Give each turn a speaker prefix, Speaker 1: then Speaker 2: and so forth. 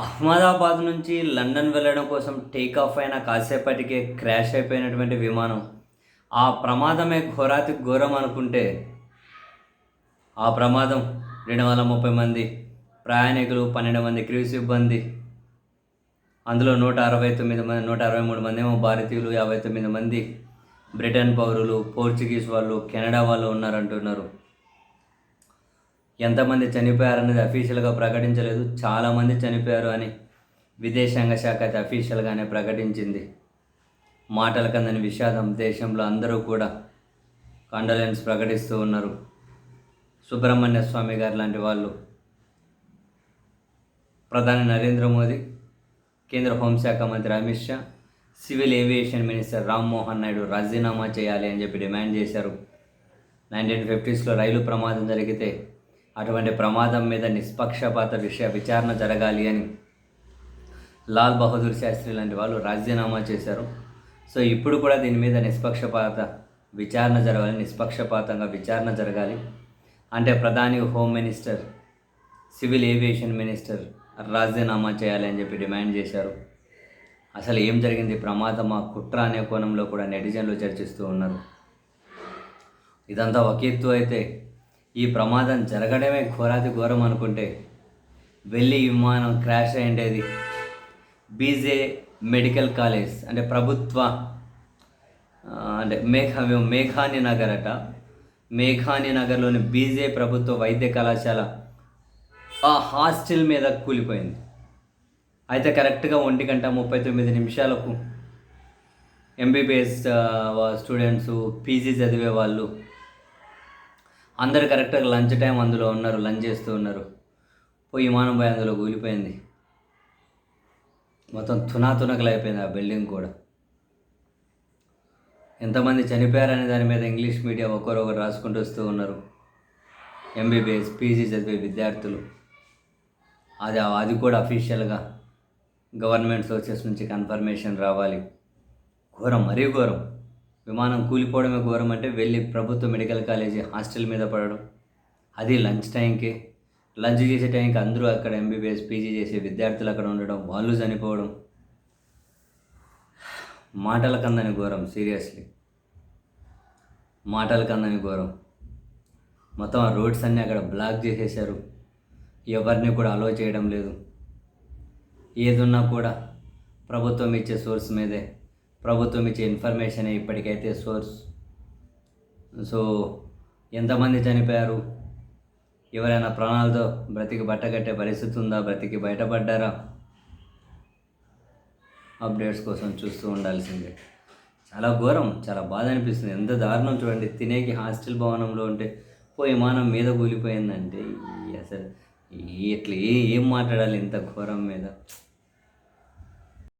Speaker 1: అహ్మదాబాద్ నుంచి లండన్ వెళ్ళడం కోసం టేక్ ఆఫ్ అయిన కాసేపటికే క్రాష్ అయిపోయినటువంటి విమానం. ఆ ప్రమాదమే ఘోరాతి ఘోరం అనుకుంటే ఆ ప్రమాదం రెండు వందల ముప్పై మంది ప్రయాణికులు పన్నెండు మంది క్రూ సిబ్బంది అందులో నూట అరవై తొమ్మిది మంది నూట అరవై మూడు మంది ఏమో భారతీయులు యాభై తొమ్మిది మంది బ్రిటన్ పౌరులు పోర్చుగీస్ వాళ్ళు కెనడా వాళ్ళు ఉన్నారంటున్నారు. ఎంతమంది చనిపోయారనేది అఫీషియల్గా ప్రకటించలేదు. చాలామంది చనిపోయారు అని విదేశాంగ శాఖ అయితే అఫీషియల్గానే ప్రకటించింది. మాటల కందని విషాదం దేశంలో అందరూ కూడా కండోలెన్స్ ప్రకటిస్తూ ఉన్నారు. సుబ్రహ్మణ్య స్వామి గారు లాంటి వాళ్ళు. ప్రధాని నరేంద్ర మోదీ కేంద్ర హోంశాఖ మంత్రి Amit Shah civil aviation minister Rammohan Naidu రాజీనామా చేయాలి అని చెప్పి డిమాండ్ చేశారు. నైన్టీన్ ఫిఫ్టీస్లో రైలు ప్రమాదం జరిగితే అటువంటి ప్రమాదం మీద నిష్పక్షపాత విషయ విచారణ జరగాలి అని లాల్ బహదూర్ శాస్త్రి లాంటి వాళ్ళు రాజీనామా చేశారు. సో ఇప్పుడు కూడా దీని మీద నిష్పక్షపాత విచారణ జరగాలి నిష్పక్షపాతంగా విచారణ జరగాలి. అంటే ప్రధాని home minister civil aviation minister రాజీనామా చేయాలి అని చెప్పి డిమాండ్ చేశారు. అసలు ఏం జరిగింది? ప్రమాదమా? కుట్ర అనే కోణంలో కూడా నెటిజన్లు చర్చిస్తూ ఉన్నారు. ఇదంతా ఒక ఎత్తు అయితే ఈ ప్రమాదం జరగడమే ఘోరాతి ఘోరం అనుకుంటే వెళ్ళి విమానం క్రాష్ అయ్యేది బీజే మెడికల్ కాలేజ్ అంటే ప్రభుత్వ అంటే మేఘ మేఘాని నగర్ అట. మేఘాని నగర్లోని బీజే ప్రభుత్వ వైద్య కళాశాల ఆ హాస్టల్ మీద కూలిపోయింది. అయితే కరెక్ట్గా ఒంటి గంట ముప్పై తొమ్మిది నిమిషాలకు ఎంబీబీఎస్ స్టూడెంట్స్ పీజీ చదివే వాళ్ళు అందరు కరెక్ట్గా లంచ్ టైం అందులో ఉన్నారు లంచ్ చేస్తూ ఉన్నారు. పోయి విమానం పోయి అందులో కూలిపోయింది. మొత్తం తునాతునకలు అయిపోయింది ఆ బిల్డింగ్ కూడా. ఎంతమంది చనిపోయారనే దాని మీద ఇంగ్లీష్ మీడియా ఒకరొకరు రాసుకుంటూ వస్తూ ఉన్నారు. ఎంబీబీఎస్ పీజీ చదివే విద్యార్థులు. అది అది కూడా అఫీషియల్గా గవర్నమెంట్ సోర్సెస్ నుంచి కన్ఫర్మేషన్ రావాలి. ఘోరం మరీ ఘోరం. విమానం కూలిపోవడమే ఘోరం అంటే వెళ్ళి ప్రభుత్వ మెడికల్ కాలేజీ హాస్టల్ మీద పడడం. అది లంచ్ టైంకి. లంచ్ చేసే టైంకి అందరూ అక్కడ ఎంబీబీఎస్ పీజీ చేసే విద్యార్థులు అక్కడ ఉండడం వాళ్ళు చనిపోవడం. మాటల కందని ఘోరం సీరియస్లీ. మాటల కందని ఘోరం. మొత్తం ఆ రోడ్స్ అన్నీ అక్కడ బ్లాక్ చేసేసారు ఎవరిని కూడా అలో చేయడం లేదు. ఏదున్నా కూడా ప్రభుత్వం ఇచ్చే సోర్స్ మీదే. ప్రభుత్వం ఇచ్చే ఇన్ఫర్మేషన్ ఇప్పటికైతే సోర్స్ సో ఎంతమంది చనిపోయారు? ఎవరైనా ప్రాణాలతో బ్రతికి బట్టగట్టే పరిస్థితి ఉందా? బ్రతికి బయటపడ్డారా? అప్డేట్స్ కోసం చూస్తూ ఉండాల్సిందే. చాలా ఘోరం చాలా బాధ అనిపిస్తుంది. ఎంత దారుణం చూడండి. తినేకి హాస్టల్ భవనంలో ఉంటే పోయి విమానం మీద కూలిపోయిందంటే అసలు ఎట్లా ఏం మాట్లాడాలి ఇంత ఘోరం మీద?